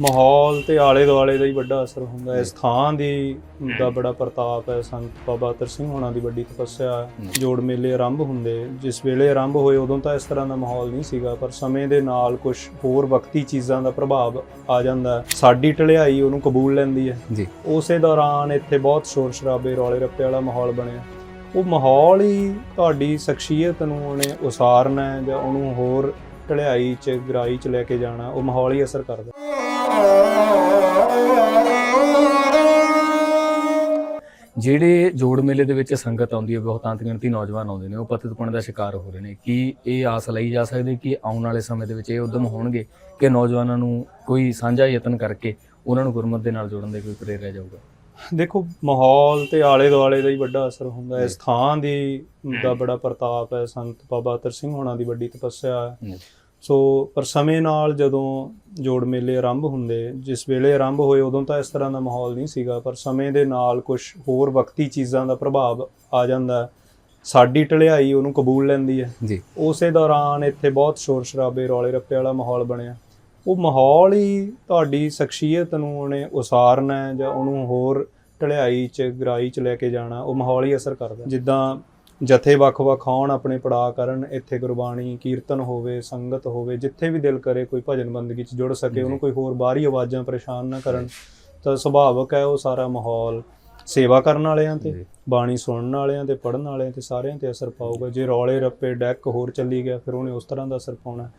ਮਾਹੌਲ ਤੇ ਆਲੇ ਦੁਆਲੇ ਦਾ ਹੀ ਵੱਡਾ ਅਸਰ ਹੁੰਦਾ ਹੈ। ਥਾਂ ਦੀ ਦਾ ਬੜਾ ਪ੍ਰਤਾਪ ਹੈ। ਸੰਤ ਬਾਬਾ ਅਤਰ ਸਿੰਘ ਹੋਣਾ ਦੀ ਵੱਡੀ ਤਪੱਸਿਆ ਜੋੜ ਮੇਲੇ ਆਰੰਭ ਹੁੰਦੇ ਜਿਸ ਵੇਲੇ ਆਰੰਭ ਹੋਏ ਉਦੋਂ ਤਾਂ ਇਸ ਤਰ੍ਹਾਂ ਦਾ ਮਾਹੌਲ ਨਹੀਂ ਸੀਗਾ ਪਰ ਸਮੇਂ ਦੇ ਨਾਲ ਕੁਝ ਹੋਰ ਵਕਤੀ ਚੀਜ਼ਾਂ ਦਾ ਪ੍ਰਭਾਵ ਆ ਜਾਂਦਾ ਸਾਡੀ ਢਲਿਆਈ ਉਹਨੂੰ ਕਬੂਲ ਲੈਂਦੀ ਹੈ। ਜੀ। ਉਸੇ ਦੌਰਾਨ ਇੱਥੇ ਬਹੁਤ ਸ਼ੋਰ ਸ਼ਰਾਬੇ ਰੌਲੇ ਰੱਪੇ ਵਾਲਾ ਮਾਹੌਲ ਬਣਿਆ। ਉਹ ਮਾਹੌਲ ਹੀ ਤੁਹਾਡੀ ਸ਼ਖਸੀਅਤ ਨੂੰ ਉਹਨੇ ਉਸਾਰਨਾ ਜਾਂ ਉਹਨੂੰ ਹੋਰ ਢਲਿਆਈ ਚ ਗਰਾਈ ਚ ਲੈ ਕੇ ਜਾਣਾ ਉਹ ਮਾਹੌਲ ਹੀ ਅਸਰ ਕਰਦਾ ਜਿਹੜੇ ਜੋੜ ਮੇਲੇ ਦੇ ਵਿੱਚ ਸੰਗਤ ਆਉਂਦੀ ਹੈ ਬਹੁਤਾਂਤ ਗਿਣਤੀ ਨੌਜਵਾਨ ਆਉਂਦੇ ਨੇ ਉਹ ਪਤਿਤਪਣ ਦਾ ਸ਼ਿਕਾਰ ਹੋ ਰਹੇ ਨੇ। ਕੀ ਇਹ ਆਸ ਲਈ ਜਾ ਸਕਦੀ ਕਿ ਆਉਣ ਵਾਲੇ ਸਮੇਂ ਦੇ ਵਿੱਚ ਇਹ ਉਦਮ ਹੋਣਗੇ ਕਿ ਨੌਜਵਾਨਾਂ ਨੂੰ ਕੋਈ ਸਾਂਝਾ ਯਤਨ ਕਰਕੇ ਉਹਨਾਂ ਨੂੰ ਗੁਰਮਤ ਦੇ ਨਾਲ ਜੋੜਨ ਦੇ ਕੋਈ ਪ੍ਰੇਰਿਆ ਜਾਊਗਾ? ਦੇਖੋ ਮਾਹੌਲ ਤੇ ਆਲੇ ਦੁਆਲੇ ਦਾ ਹੀ ਵੱਡਾ ਅਸਰ ਹੁੰਦਾ ਹੈ। ਥਾਂ ਦੀ ਦਾ ਬੜਾ ਪ੍ਰਤਾਪ ਹੈ। ਸੰਤ ਬਾਬਾ ਅਤਰ ਸਿੰਘ ਹੋਣਾ ਦੀ ਵੱਡੀ ਤਪੱਸਿਆ ਹੈ। ਸੋ ਪਰ ਸਮੇਂ ਨਾਲ ਜਦੋਂ ਜੋੜ ਮੇਲੇ ਆਰੰਭ ਹੁੰਦੇ ਜਿਸ ਵੇਲੇ ਆਰੰਭ ਹੋਏ ਉਦੋਂ ਤਾਂ ਇਸ ਤਰ੍ਹਾਂ ਦਾ ਮਾਹੌਲ ਨਹੀਂ ਸੀਗਾ ਪਰ ਸਮੇਂ ਦੇ ਨਾਲ ਕੁਝ ਹੋਰ ਵਕਤੀ ਚੀਜ਼ਾਂ ਦਾ ਪ੍ਰਭਾਵ ਆ ਜਾਂਦਾ ਸਾਡੀ ਢਲਿਆਈ ਉਹਨੂੰ ਕਬੂਲ ਲੈਂਦੀ ਹੈ। ਜੀ। ਉਸੇ ਦੌਰਾਨ ਇੱਥੇ ਬਹੁਤ ਸ਼ੋਰ ਸ਼ਰਾਬੇ ਰੌਲੇ ਰੱਪੇ ਵਾਲਾ ਮਾਹੌਲ ਬਣਿਆ। ਉਹ ਮਾਹੌਲ ਹੀ ਤੁਹਾਡੀ ਸ਼ਖਸੀਅਤ ਨੂੰ ਉਹਨੇ ਉਸਾਰਨਾ ਜਾਂ ਉਹਨੂੰ ਹੋਰ ਢਲਿਆਈ ਚ ਗਰਾਈ ਚ ਲੈ ਕੇ ਜਾਣਾ ਉਹ ਮਾਹੌਲ ਹੀ ਅਸਰ ਕਰਦਾ ਜਿੱਦਾਂ ਜਥੇ ਵੱਖ-ਵੱਖ ਆਉਣ ਆਪਣੇ ਪੜਾ ਕਰਨ ਇੱਥੇ ਗੁਰਬਾਣੀ ਕੀਰਤਨ ਹੋਵੇ ਸੰਗਤ ਹੋਵੇ ਜਿੱਥੇ ਵੀ ਦਿਲ ਕਰੇ ਕੋਈ ਭਜਨ ਬੰਦਗੀ ਚ ਜੁੜ ਸਕੇ ਉਹਨੂੰ ਕੋਈ ਹੋਰ ਬਾਹਰੀ ਆਵਾਜ਼ਾਂ ਪਰੇਸ਼ਾਨ ਨਾ ਕਰਨ ਤਾਂ ਸੁਭਾਵਕ ਹੈ ਉਹ ਸਾਰਾ ਮਾਹੌਲ ਸੇਵਾ ਕਰਨ ਵਾਲਿਆਂ ਤੇ। ਬਾਣੀ ਸੁਣਨ ਵਾਲਿਆਂ ਤੇ ਪੜਨ ਵਾਲਿਆਂ ਤੇ ਸਾਰਿਆਂ ਤੇ ਅਸਰ ਪਾਊਗਾ। ਜੇ ਰੌਲੇ ਰੱਪੇ ਡੈਕ ਹੋਰ ਚੱਲੀ ਗਿਆ ਫਿਰ ਉਹਨੇ ਉਸ ਤਰ੍ਹਾਂ ਦਾ ਅਸਰ ਪਾਉਣਾ।